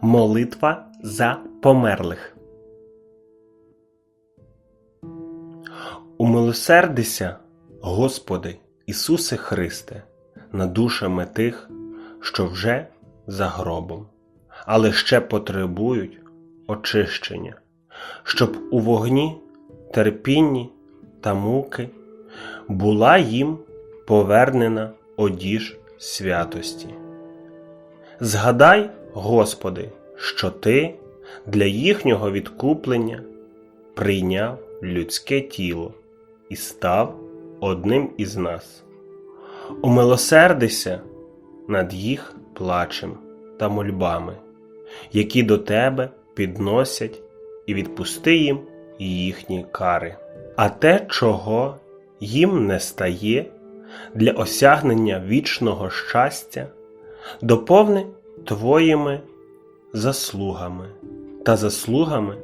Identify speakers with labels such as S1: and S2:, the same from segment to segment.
S1: Молитва за померлих. Умилосердися, Господи Ісусе Христе, над душами тих, що вже за гробом, але ще потребують очищення, щоб у вогні, терпінні та муки була їм повернена одіж святості. Згадай, Господи, що Ти для їхнього відкуплення прийняв людське тіло і став одним із нас. Умилосердися над їх плачем та мольбами, які до Тебе підносять, і відпусти їм їхні кари. А те, чого їм не стає для осягнення вічного щастя, доповни Твоїми заслугами та заслугами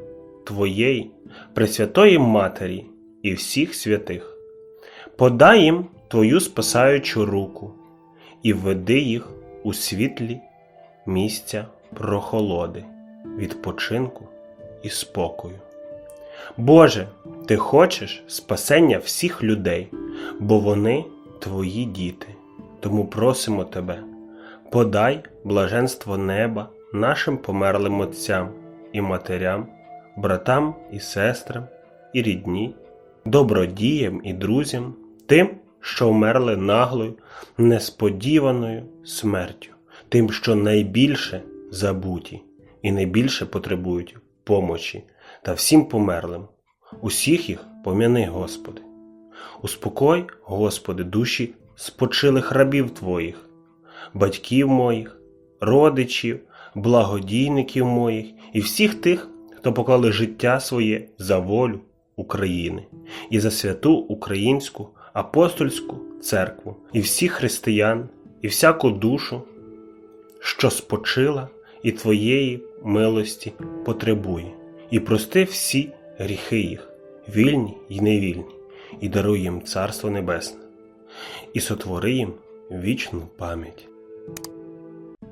S1: Твоєї Пресвятої Матері і всіх святих. Подай їм Твою спасаючу руку і введи їх у світлі місця прохолоди, відпочинку і спокою. Боже, Ти хочеш спасення всіх людей, бо вони Твої діти. Тому просимо Тебе, подай блаженство неба нашим померлим отцям і матерям, братам і сестрам, і рідні, добродіям і друзям, тим, що вмерли наглою, несподіваною смертю, тим, що найбільше забуті і найбільше потребують помочі, та всім померлим. Усіх їх пом'яни, Господи. Успокой, Господи, душі спочилих рабів Твоїх, батьків моїх, родичів, благодійників моїх і всіх тих, хто поклали життя своє за волю України і за святу Українську апостольську церкву, і всіх християн, і всяку душу, що спочила і Твоєї милості потребує, і прости всі гріхи їх, вільні й невільні, і даруй їм Царство Небесне, і сотвори їм вічну пам'ять.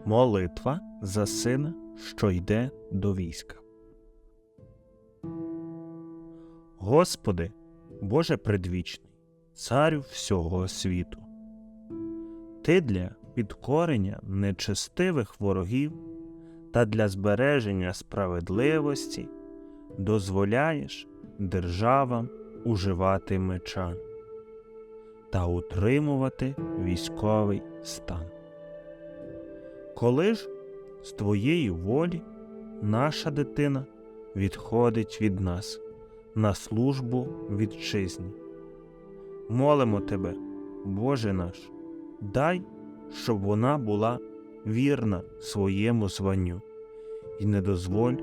S2: Молитва за сина, що йде до війська. Господи, Боже предвічний, Царю всього світу. Ти для підкорення нечестивих ворогів та для збереження справедливості дозволяєш державам уживати меча та утримувати військовий стан. Коли ж з твоєї волі наша дитина відходить від нас на службу вітчизні. Молимо тебе, Боже наш, дай, щоб вона була вірна своєму званню, і не дозволь,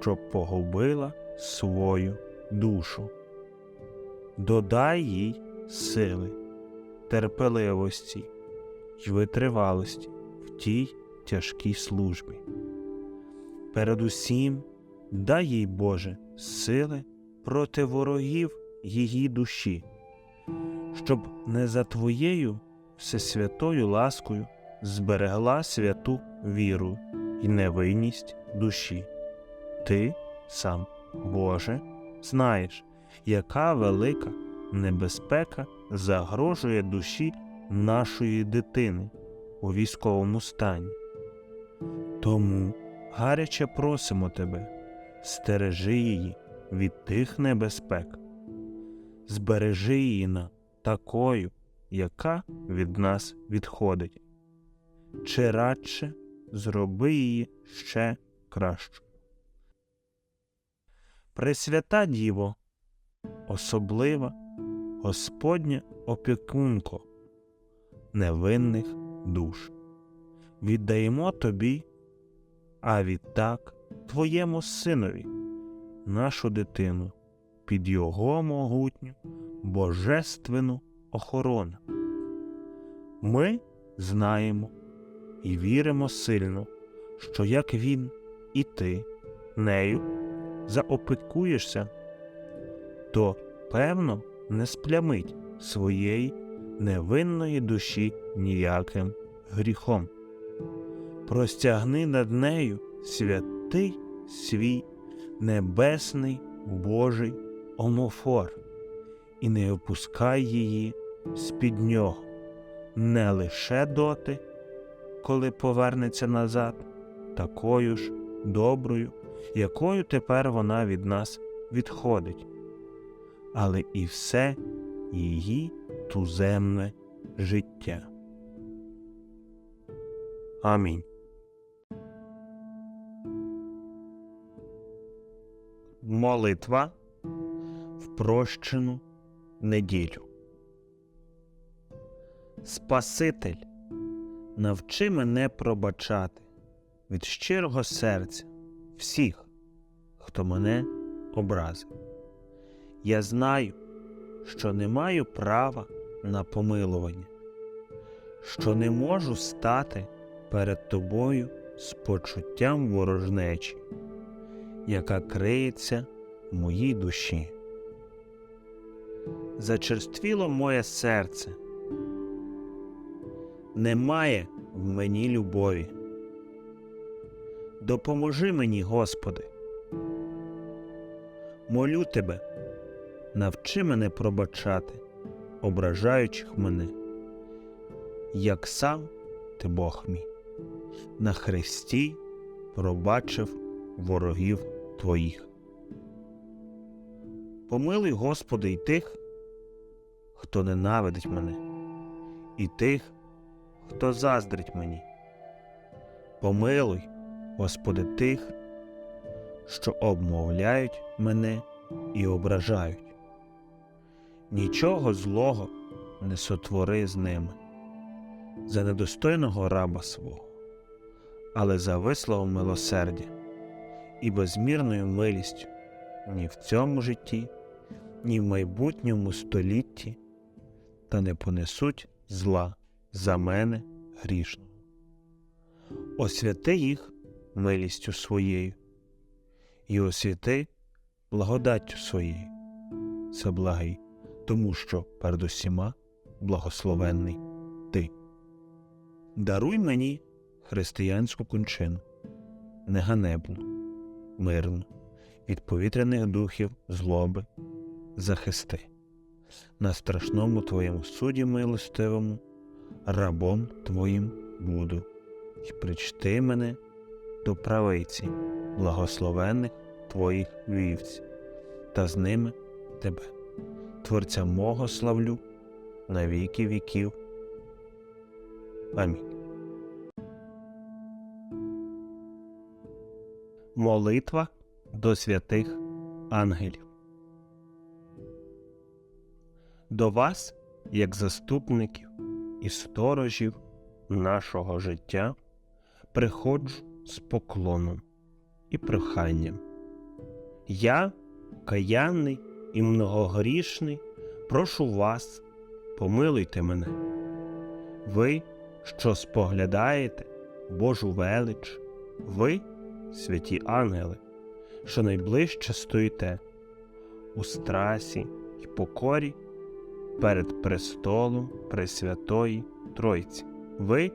S2: щоб погубила свою душу. Додай їй сили, терпеливості й витривалості в тій тяжкій службі. Передусім, дай їй, Боже, сили проти ворогів її душі, щоб не за Твоєю всесвятою ласкою зберегла святу віру і невинність душі. Ти сам, Боже, знаєш, яка велика небезпека загрожує душі нашої дитини у військовому стані. Тому гаряче просимо тебе, стережи її від тих небезпек, збережи її на такою, яка від нас відходить, чи радше зроби її ще кращу. Пресвята Діво, особлива Господня опікунко невинних душ. Віддаємо тобі, а відтак Твоєму Синові, нашу дитину, під Його могутню божественну охорону. Ми знаємо і віримо сильно, що як Він і ти нею заопікуєшся, то певно не сплямить своєї невинної душі ніяким гріхом. Простягни над нею святий свій небесний Божий омофор, і не опускай її з-під нього, не лише доти, коли повернеться назад, такою ж доброю, якою тепер вона від нас відходить, але і все її туземне життя. Амінь. Молитва в прощену неділю. Спаситель, навчи мене пробачати від щирого серця всіх, хто мене образив. Я знаю, що не маю права на помилування, що не можу стати перед тобою з почуттям ворожнечі, яка криється в моїй душі. Зачерствіло моє серце, немає в мені любові. Допоможи мені, Господи. Молю Тебе, навчи мене пробачати, ображаючих мене, як сам ти Бог мій, на хресті пробачив ворогів Твоїх. Помилуй, Господи, і тих, хто ненавидить мене, і тих, хто заздрить мені. Помилуй, Господи, тих, що обмовляють мене і ображають. Нічого злого не сотвори з ними, за недостойного раба свого, але за висловом милосердя і безмірною милістю ні в цьому житті, ні в майбутньому столітті, та не понесуть зла за мене грішного. Освяти їх милістю своєю і освяти благодаттю своєю. Це благий, тому що перед усіма благословенний ти. Даруй мені християнську кончину, неганебну, мирну, від повітряних духів злоби, захисти. На страшному твоєму суді милостивому, рабом твоїм буду, і причти мене до правиці благословенних твоїх вівців, та з ними тебе, Творця мого славлю на віки віків. Амінь. Молитва до святих ангелів. До вас, як заступників і сторожів нашого життя, приходжу з поклоном і проханням. Я, каянний і многогрішний, прошу вас, помилуйте мене. Ви, що споглядаєте Божу велич, ви, святі ангели, що найближче стоїте у страсі й покорі перед престолом Пресвятої Тройці. Ви,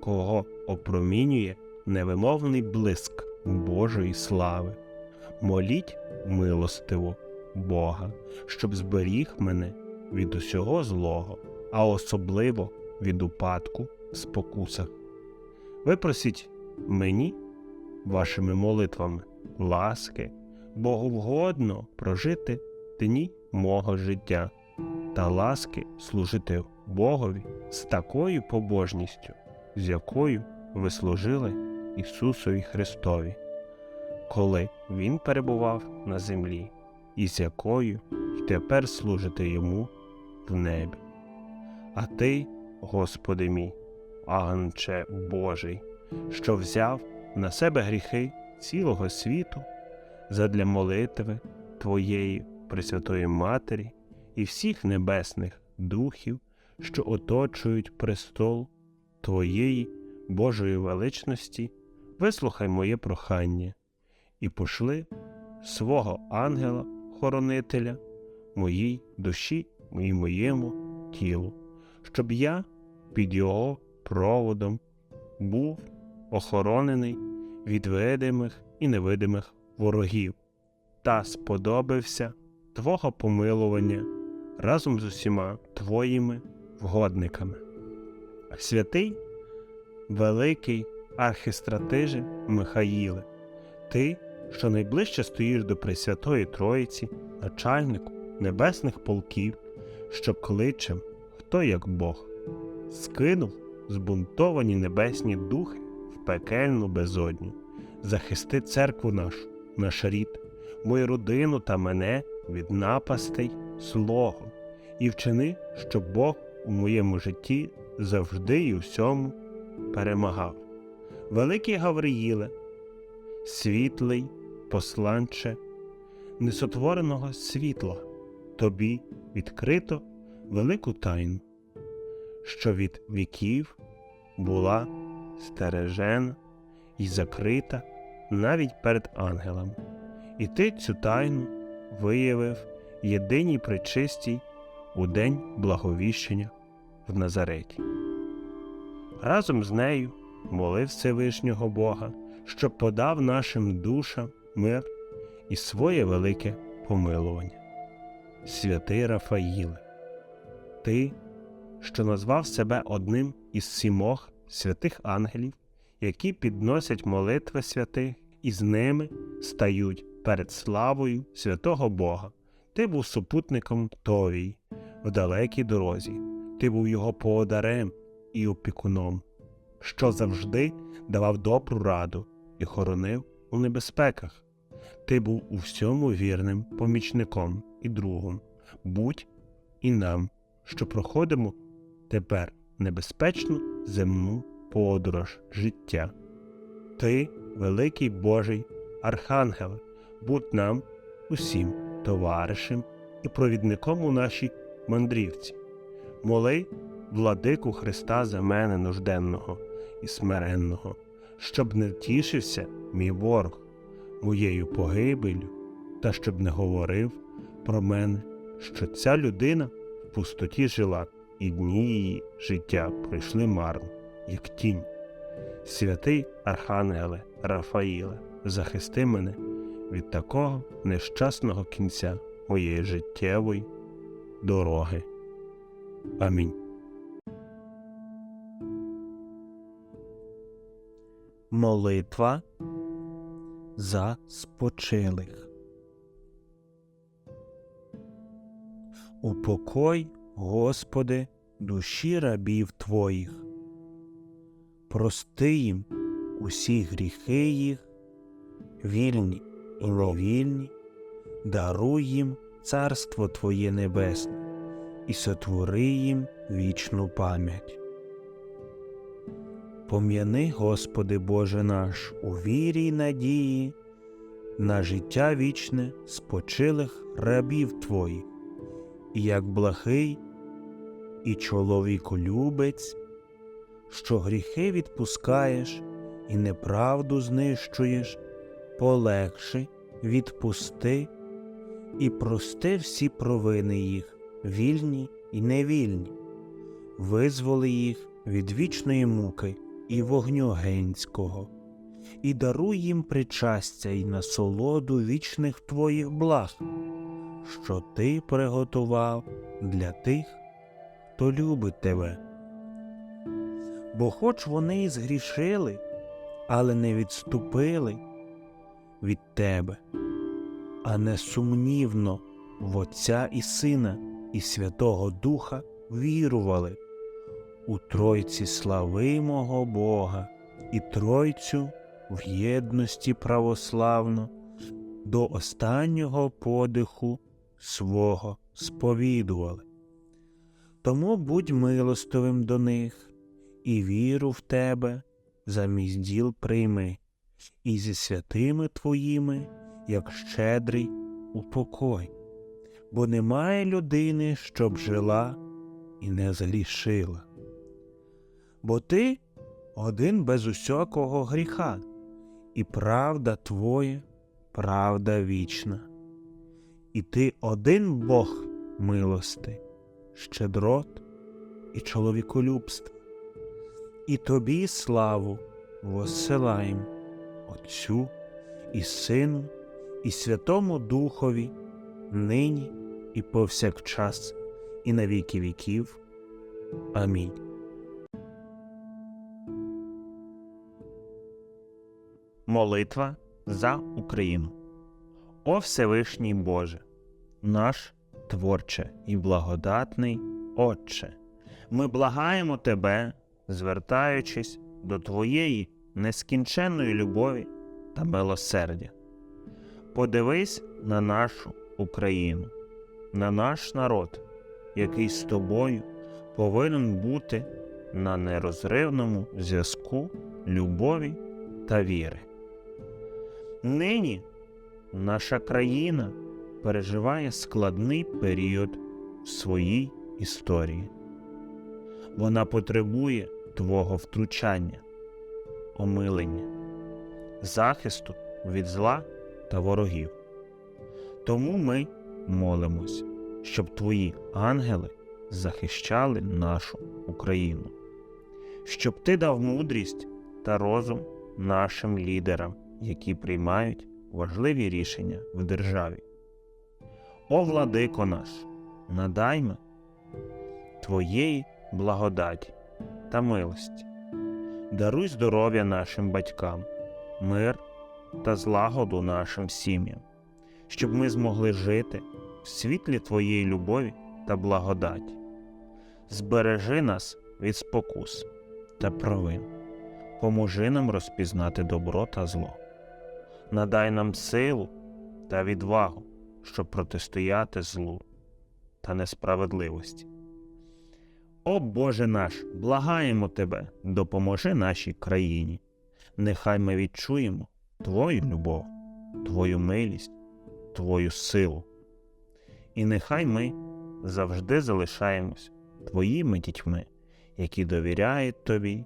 S2: кого опромінює невимовний блиск Божої слави. Моліть милостиво Бога, щоб зберіг мене від усього злого, а особливо від упадку в спокусах. Випросіть мені вашими молитвами ласки, боговгодно прожити дні мого життя та ласки служити Богові з такою побожністю, з якою ви служили Ісусові Христові, коли Він перебував на землі, і з якою й тепер служите Йому в небі. А ти, Господи мій, Агнче Божий, що взяв на себе гріхи цілого світу задля молитви Твоєї Пресвятої Матері і всіх небесних духів, що оточують престол Твоєї Божої величності, вислухай моє прохання. І пошли свого ангела-хоронителя моїй душі і моєму тілу, щоб я під його проводом був охоронений від видимих і невидимих ворогів, та сподобався Твого помилування разом з усіма Твоїми вгодниками. Святий, великий архистратиже Михаїле, ти, що найближче стоїш до Пресвятої Троїці, начальнику небесних полків, що кличем, хто як Бог, скинув збунтовані небесні духи пекельну безодню, захисти церкву нашу, наш рід, мою родину та мене від напастей слогу, і вчини, щоб Бог у моєму житті завжди і всьому перемагав. Великий Гавриїле, світлий посланче несотвореного світла, тобі відкрито велику тайну, що від віків була стережена і закрита навіть перед ангелами, і ти цю тайну виявив єдиній причистій у день благовіщення в Назареті. Разом з нею молив Всевишнього Бога, щоб подав нашим душам мир і своє велике помилування. Святий Рафаїле, ти, що назвав себе одним із сімох святих ангелів, які підносять молитви святих і з ними стають перед славою святого Бога. Ти був супутником Товій в далекій дорозі, ти був його подарем і опікуном, що завжди давав добру раду і хоронив у небезпеках. Ти був у всьому вірним помічником і другом. Будь і нам, що проходимо тепер небезпечну земну подорож життя. Ти, великий Божий Архангеле, будь нам усім товаришем і провідником у нашій мандрівці. Моли, владику Христа за мене нужденного і смиренного, щоб не тішився мій ворог моєю погибелю, та щоб не говорив про мене, що ця людина в пустоті жила, і дні її життя пройшли марно, як тінь. Святий Архангеле Рафаїле, захисти мене від такого нещасного кінця моєї життєвої дороги. Амінь. Молитва за спочилих. Упокой, Господи, душі рабів Твоїх, прости їм усі гріхи їх, вільні і невільні, даруй їм царство Твоє небесне і сотвори їм вічну пам'ять. Пом'яни, Господи Боже наш, у вірі й надії, на життя вічне спочилих рабів Твоїх, як благий і чоловіколюбець, що гріхи відпускаєш і неправду знищуєш, полегши, відпусти і прости всі провини їх, вільні і невільні, визволи їх від вічної муки і вогню генського, і даруй їм причастя й насолоду вічних твоїх благ, що ти приготував для тих, хто любить тебе. Бо хоч вони й згрішили, але не відступили від тебе, а не сумнівно в Отця і Сина і Святого Духа вірували у Тройці славимого Бога і Тройцю в єдності православно до останнього подиху свого сповідували. Тому будь милостивим до них і віру в тебе замість діл прийми, і зі святими твоїми, як щедрий упокой, бо немає людини, щоб жила і не згрішила. Бо ти один без усякого гріха, і правда твоя, правда вічна, і ти один Бог милости, щедрот і чоловіколюбства, і тобі славу воссилаєм Отцю і Сину, і Святому Духові, нині і повсякчас, і на віки віків. Амінь. Молитва за Україну. О Всевишній Боже, наш творче і благодатний Отче, ми благаємо Тебе, звертаючись до Твоєї нескінченної любові та милосердя. Подивись на нашу Україну, на наш народ, який з тобою повинен бути на нерозривному зв'язку любові та віри. Нині наша країна переживає складний період в своїй історії. Вона потребує Твого втручання, омилення, захисту від зла та ворогів. Тому ми молимось, щоб Твої ангели захищали нашу Україну, щоб Ти дав мудрість та розум нашим лідерам, які приймають важливі рішення в державі. О владико наш, надайме Твоєї благодаті та милості, даруй здоров'я нашим батькам, мир та злагоду нашим сім'ям, щоб ми змогли жити в світлі Твоєї любові та благодаті. Збережи нас від спокус та провин, поможи нам розпізнати добро та зло. Надай нам силу та відвагу, щоб протистояти злу та несправедливості. О Боже наш, благаємо Тебе, допоможи нашій країні. Нехай ми відчуємо Твою любов, Твою милість, Твою силу. І нехай ми завжди залишаємось Твоїми дітьми, які довіряють Тобі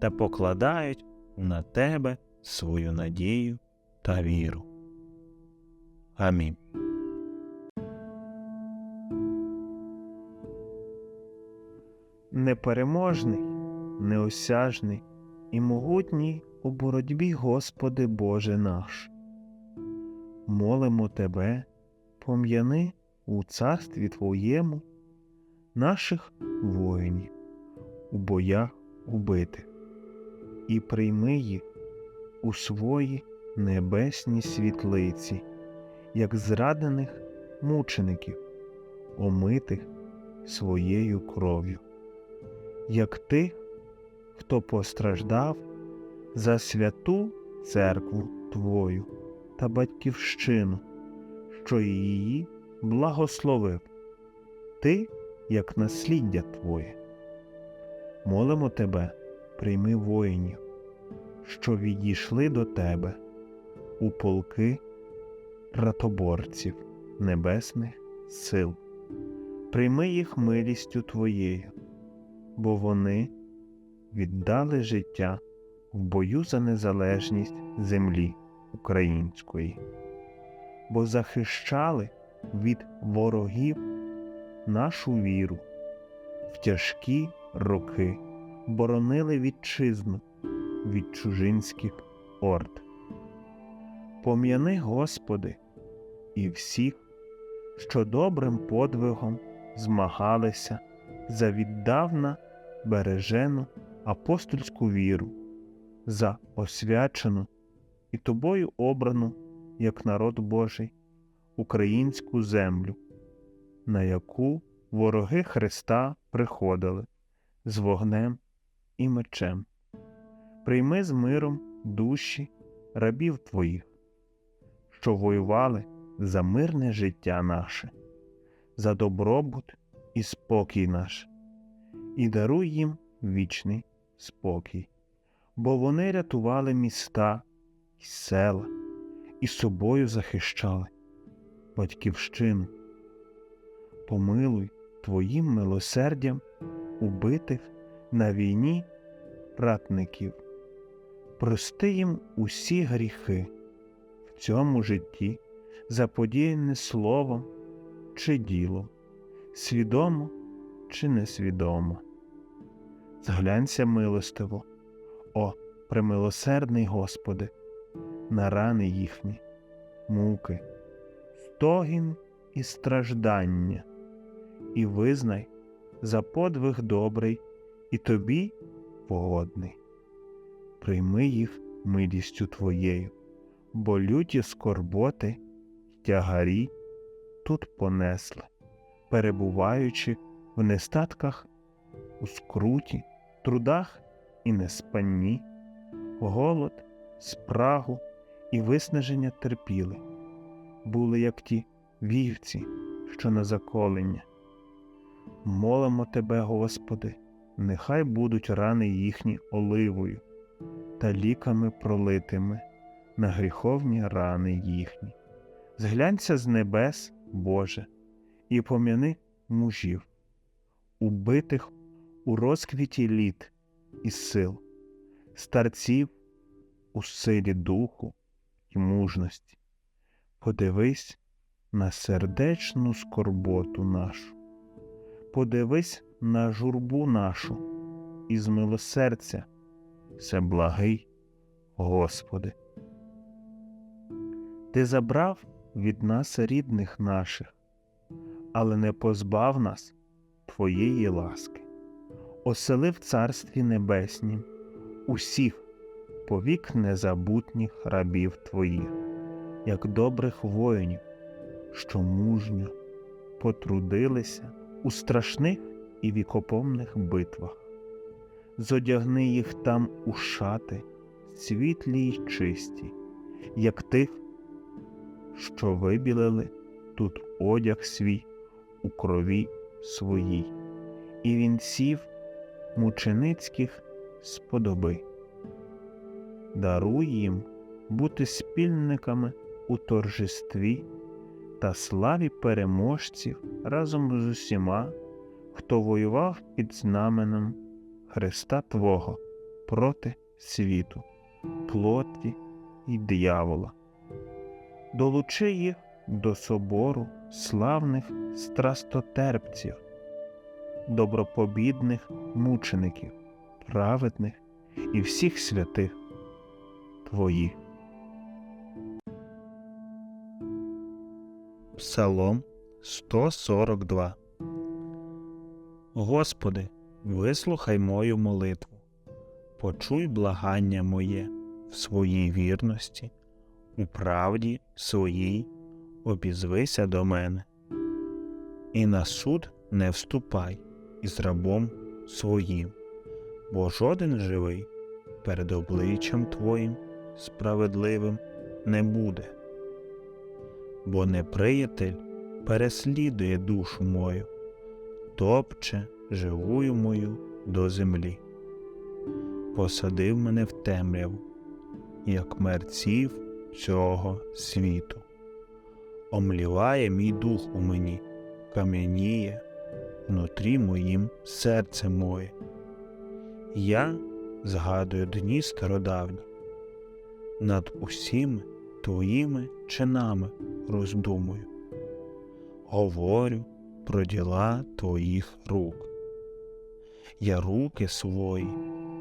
S2: та покладають на Тебе свою надію та віру. Амінь.
S3: непереможний, неосяжний і могутній у боротьбі, Господи Боже наш. Молимо Тебе, пом'яни у царстві Твоєму наших воїнів, у боях убитих, і прийми їх у свої небесні світлиці, як зрадених мучеників, омитих своєю кров'ю як тих, хто постраждав за святу церкву Твою та батьківщину, що її благословив, Ти, як насліддя Твоє. Молимо Тебе, прийми воїнів, що відійшли до Тебе у полки ратоборців небесних сил. Прийми їх милістю Твоєю бо вони віддали життя в бою за незалежність землі української, бо захищали від ворогів нашу віру, в тяжкі роки боронили вітчизну від чужинських орд. Пом'яни, Господи, і всіх, що добрим подвигом змагалися за віддавна бережену апостольську віру, за освячену і тобою обрану, як народ Божий, українську землю, на яку вороги Христа приходили з вогнем і мечем. Прийми з миром душі рабів Твоїх, що воювали за мирне життя наше, за добробут і спокій наш, і даруй їм вічний спокій, бо вони рятували міста і села, і собою захищали батьківщину. Помилуй Твоїм милосердям убитих на війні ратників, прости їм усі гріхи в цьому житті, заподіяне словом чи ділом свідомо чи несвідомо. Зглянься милостиво, о, премилосердний Господи, на рани їхні, муки, стогін і страждання, і визнай за подвиг добрий і тобі погодний. Прийми їх милістю твоєю, бо люті скорботи тягарі тут понесли, перебуваючи в нестатках, у скруті, трудах і неспанні, голод, спрагу і виснаження терпіли, були як ті вівці, що на заколення. Молимо Тебе, Господи, нехай будуть рани їхні оливою та ліками пролитими на гріховні рани їхні. Зглянься з небес, Боже, і пом'яни мужів, убитих у розквіті літ і сил, старців у силі духу і мужності. Подивись на сердечну скорботу нашу, подивись на журбу нашу і з милосердя, все благий, Господи. Ти забрав від нас рідних наших, але не позбав нас Твоєї ласки, оселив в Царстві Небеснім усіх повік незабутніх рабів Твоїх, як добрих воїнів, що мужньо потрудилися у страшних і вікопомних битвах. Зодягни їх там у шати, світлі й чисті, як тих, що вибілили тут одяг свій у крові своїй, і вінців мученицьких сподоби. Даруй їм бути спільниками у торжестві та славі переможців разом з усіма, хто воював під знаменем Христа Твого проти світу, плоті й диявола. Долучи їх до собору славних страстотерпців, добропобідних мучеників, праведних і всіх святих Твоїх.
S2: Псалом 142 Господи, вислухай мою молитву, почуй благання моє в своїй вірності, у правді своїй обізвися до мене. І на суд не вступай із рабом своїм, бо жоден живий перед обличчям Твоїм справедливим не буде бо неприятель переслідує душу мою, топче живую мою до землі. Посадив мене в темряву, як мерців цього світу. Омліває мій дух у мені, кам'яніє внутрі моїм серце моє. Я згадую дні стародавні, над усіми твоїми чинами роздумую, говорю про діла твоїх рук. Я руки свої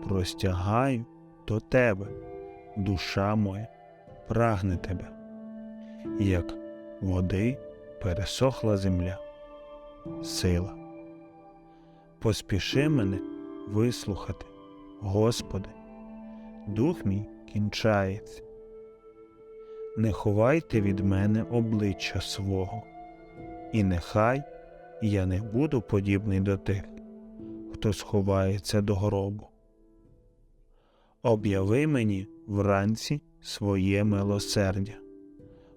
S2: простягаю до тебе, душа моя прагне тебе, як води пересохла земля, сила. Поспіши мене вислухати, Господи, дух мій кінчається не ховайте від мене обличчя свого, і нехай я не буду подібний до тих, хто сховається до гробу. Об'яви мені вранці своє милосердя,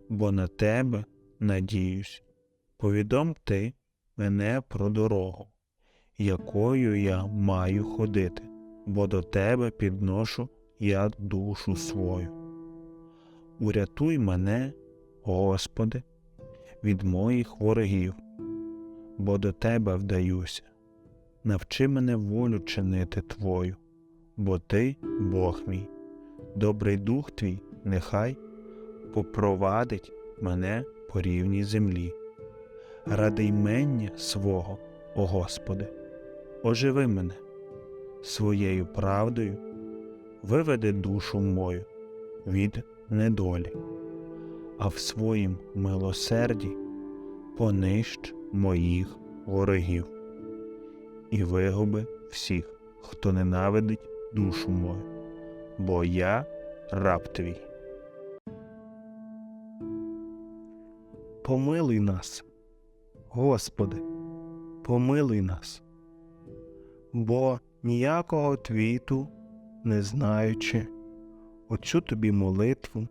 S2: бо на тебе надіюсь, повідом ти мене про дорогу, якою я маю ходити, бо до тебе підношу я душу свою. Урятуй мене, Господи, від моїх ворогів, бо до Тебе вдаюся. Навчи мене волю чинити Твою, бо Ти, Бог мій, добрий дух Твій, нехай попровадить мене по рівній землі. Ради ймення свого, о Господи, оживи мене своєю правдою, виведи душу мою від недолі, а в своїм милосерді понищ моїх ворогів і вигуби всіх, хто ненавидить душу мою, бо я раб твій. Помилуй нас, Господи, помилуй нас, бо ніякого твіту, не знаючи, оцю тобі молитву,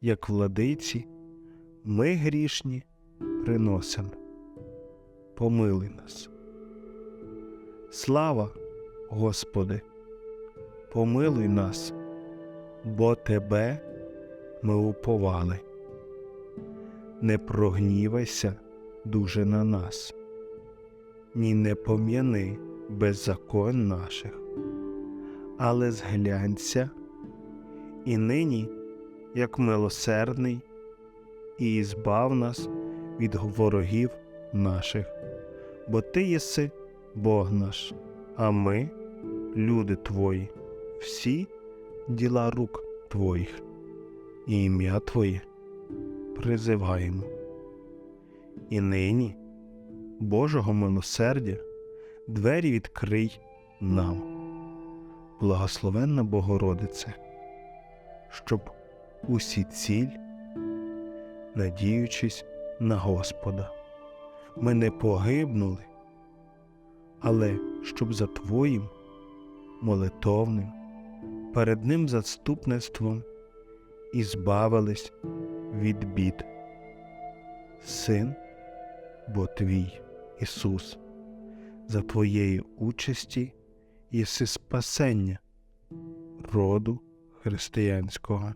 S2: як владиці, ми грішні приносимо. Помилуй нас. Слава, Господи, помилуй нас, бо Тебе ми уповали. Не прогнівайся дуже на нас, ні не пом'яни беззакон наших, але зглянься і нині, як милосердний, і збав нас від ворогів наших, бо Ти єси Бог наш, а ми, люди Твої, всі діла рук Твоїх, і ім'я Твоє призиваємо. І нині, Божого милосердя, двері відкрий нам, благословенна Богородице, щоб усі ціль, надіючись на Господа, ми не погибнули, але щоб за Твоїм молитовним, перед Ним заступництвом і збавились від бід. Син, бо Твій Ісус, за Твоєї участі єси спасення роду християнського.